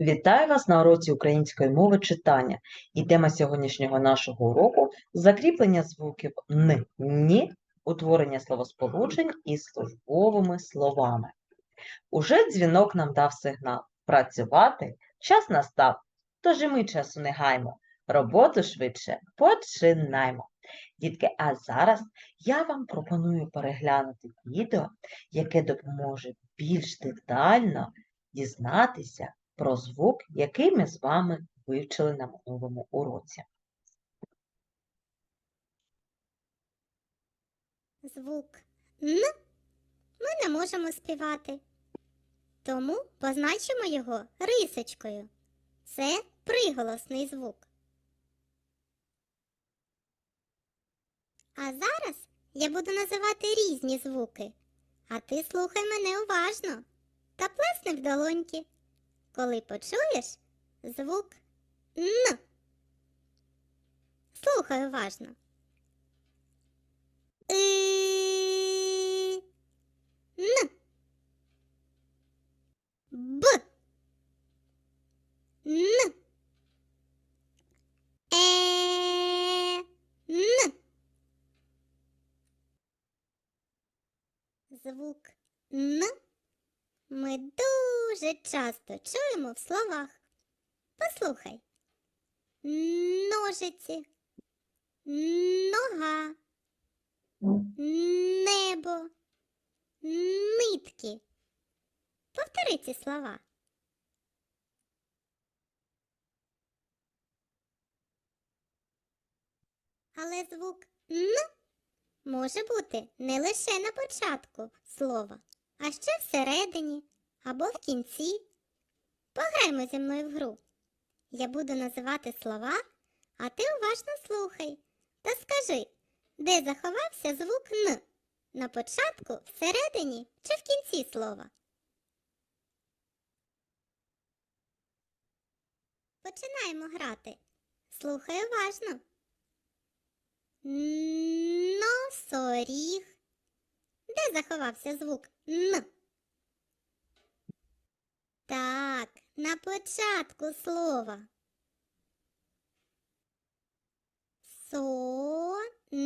Вітаю вас на уроці української мови читання. І тема сьогоднішнього нашого уроку закріплення звуків н, ні, утворення словосполучень із службовими словами. Уже дзвінок нам дав сигнал. Працювати час настав, тож і ми часу не гаймо. Роботу швидше починаймо. Дітки, а зараз я вам пропоную переглянути відео, яке допоможе більш детально дізнатися про звук, який ми з вами вивчили на минулому уроці. Звук Н ми не можемо співати. Тому позначимо його рисочкою. Це приголосний звук. А зараз я буду називати різні звуки. А ти слухай мене уважно та плесни в долоньки, коли почуєш звук Н. Слухай уважно. И, Н. Б. Н. Е. Н. Звук Н ми дуже часто чуємо в словах. Послухай. Ножиці. Нога небо, нитки. Повтори ці слова. Але звук Н може бути не лише на початку слова, а ще всередині або в кінці. Пограймо зі мною в гру. Я буду називати слова, а ти уважно слухай та скажи, де заховався звук Н? На початку, всередині чи в кінці слова? Починаємо грати. Слухай уважно. Носоріг. Де заховався звук Н? Так, на початку слова. Сонечко.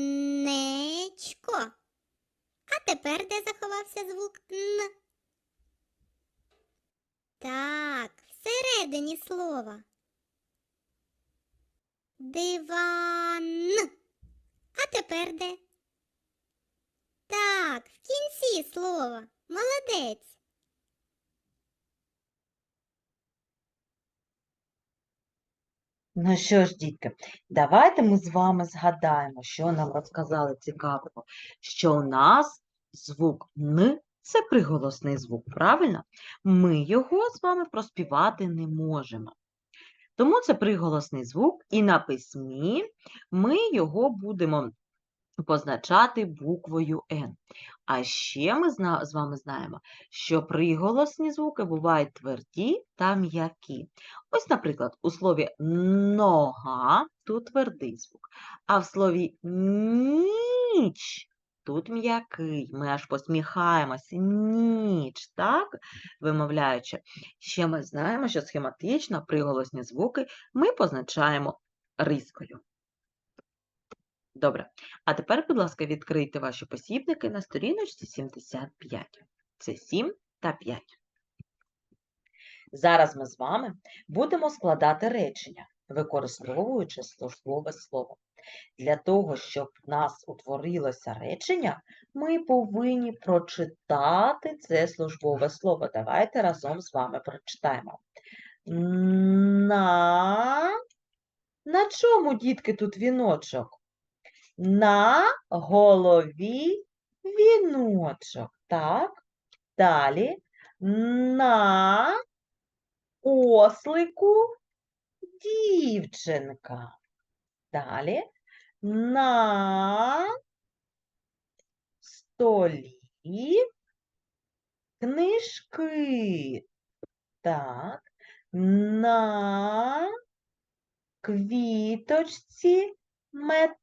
А тепер де заховався звук Н? Так, всередині слова. Диван. А тепер де? Так, в кінці слова. Молодець. Ну що ж, дітки, давайте ми з вами згадаємо, що нам розказали цікавого, що у нас звук Н це приголосний звук, правильно? Ми його з вами проспівати не можемо. Тому це приголосний звук, і на письмі ми його будемо позначати буквою Н. А ще ми з вами знаємо, що приголосні звуки бувають тверді та м'які. Ось, наприклад, у слові нога тут твердий звук, а в слові ніч тут м'який. Ми аж посміхаємося. Ніч, так? Вимовляючи. Ще ми знаємо, що схематично приголосні звуки ми позначаємо рискою. Добре. А тепер, будь ласка, відкрийте ваші посібники на сторіночці 75. Це 7 та 5. Зараз ми з вами будемо складати речення, використовуючи службове слово. Для того, щоб в нас утворилося речення, ми повинні прочитати це службове слово. Давайте разом з вами прочитаємо. На... На чому, дітки, тут віночок? На голові віночок. Так. Далі на ослику дівчинка. Далі на столі книжки. Так. На квіточці метелик.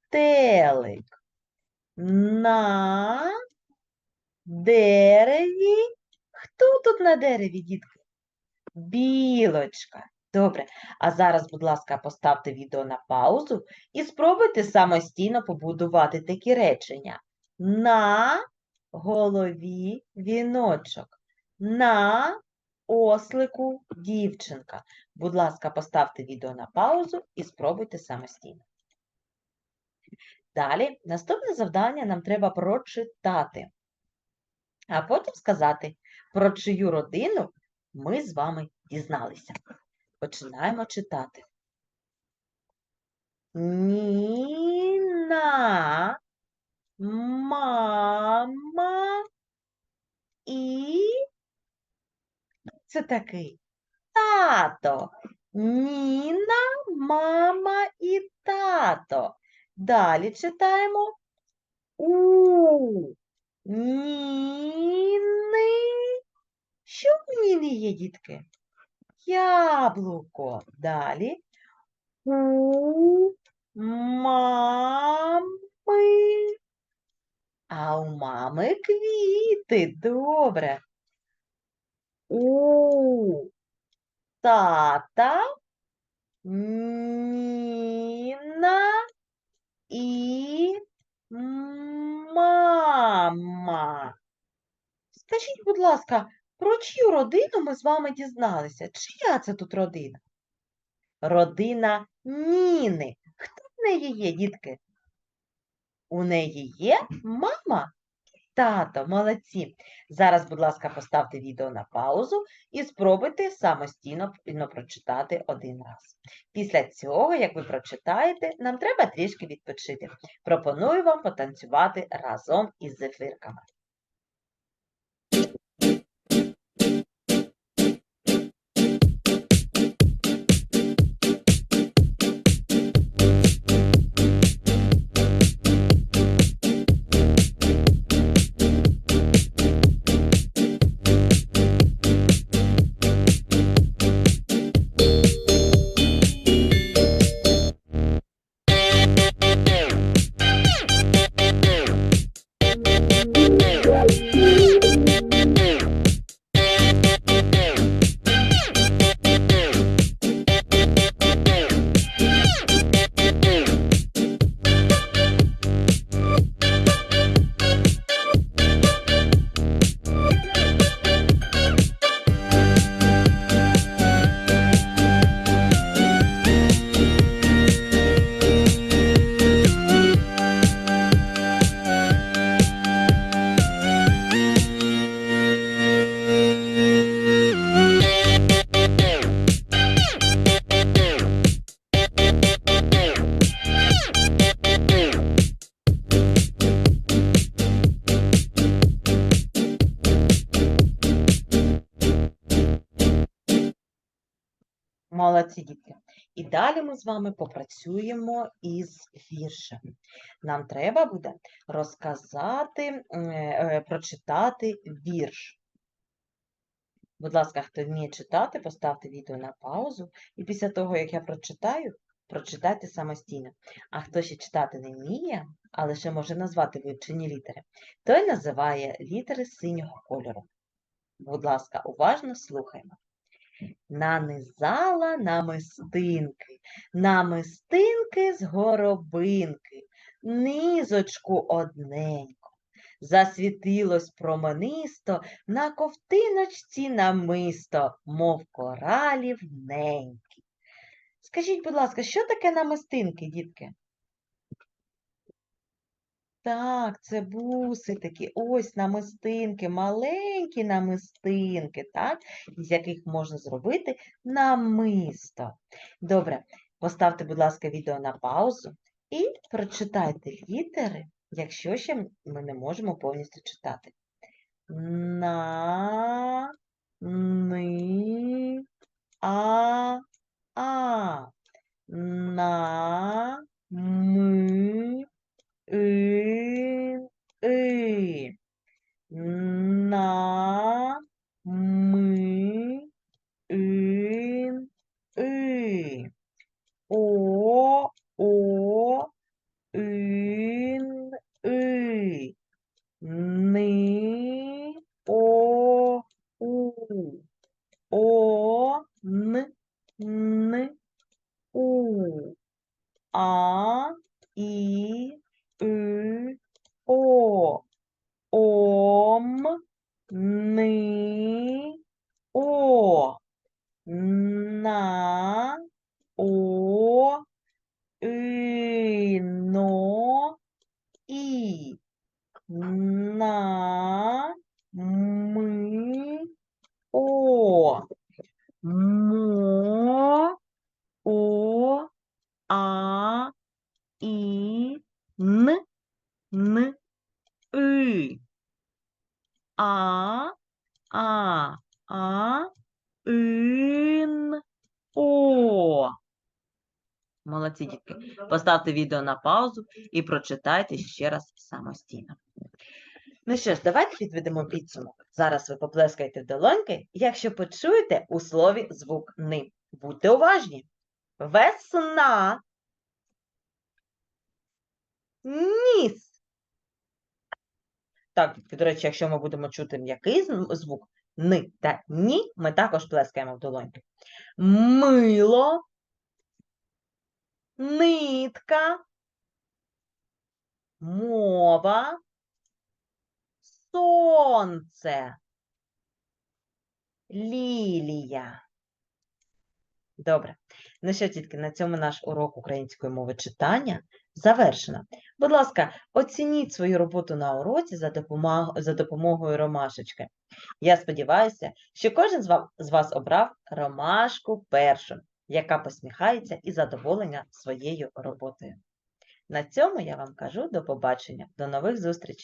На дереві. Хто тут на дереві, дітки? Білочка. Добре. А зараз, будь ласка, поставте відео на паузу і спробуйте самостійно побудувати такі речення. На голові віночок. На ослику дівчинка. Будь ласка, поставте відео на паузу і спробуйте самостійно. Далі, наступне завдання нам треба прочитати, а потім сказати, про чию родину ми з вами дізналися. Починаємо читати. Ніна, мама і це такий тато. Ніна, мама і тато. Далі читаємо у Ніни. Що в Ніни є, дітки? Яблуко. Далі. У мами. А у мами квіти. Добре. У тата Ніна і мама. Скажіть, будь ласка, про чию родину ми з вами дізналися? Чия це тут родина? Родина Ніни. Хто в неї є, дітки? У неї є мама і тато. Молодці. Зараз, будь ласка, поставте відео на паузу і спробуйте самостійно прочитати один раз. Після цього, як ви прочитаєте, нам треба трішки відпочити. Пропоную вам потанцювати разом із Bye. Молодці, дітки. І далі ми з вами попрацюємо із віршем. Нам треба буде розказати, е, прочитати вірш. Будь ласка, хто вміє читати, поставте відео на паузу, і після того, як я прочитаю, прочитайте самостійно. А хто ще читати не вміє, а лише може назвати вивчені літери, той називає літери синього кольору. Будь ласка, уважно слухаймо. Нанизала намистинки, намистинки з горобинки, низочку одненьку. Засвітилось променисто на ковтиночці намисто, мов коралів ненькі. Скажіть, будь ласка, що таке намистинки, дітки? Так, це буси такі, ось намистинки, маленькі намистинки, так, з яких можна зробити намисто. Добре, поставте, будь ласка, відео на паузу і прочитайте літери, якщо ще ми не можемо повністю читати. На, ни, а, а, на, ми, ин, и, на, ми, ин, и, о, о, ин, и, ни, о, у. О, Н, Н, У, А, І, И, О, Ом, Ни, О, На, О, И, Но, І, На, Ми, О, Мо, О, А, І, Н, Н, И, А, А, А, Ін, О. Молодці, дітки. Поставте відео на паузу і прочитайте ще раз самостійно. Ну що ж, давайте підведемо підсумок. Зараз ви поплескаєте в долоньки, якщо почуєте у слові звук «ни». Будьте уважні. Весна. Ніс. Так, до речі, якщо ми будемо чути м'який звук «ни» та «ні», ми також плескаємо в долоньки. Мило. Нитка. Мова. Сонце. Лілія. Добре. Ну що, тільки на цьому наш урок української мови читання завершено. Будь ласка, оцініть свою роботу на уроці за, допомог... за допомогою ромашечки. Я сподіваюся, що кожен з вас, обрав ромашку першу, яка посміхається і задоволена своєю роботою. На цьому я вам кажу до побачення, до нових зустрічей.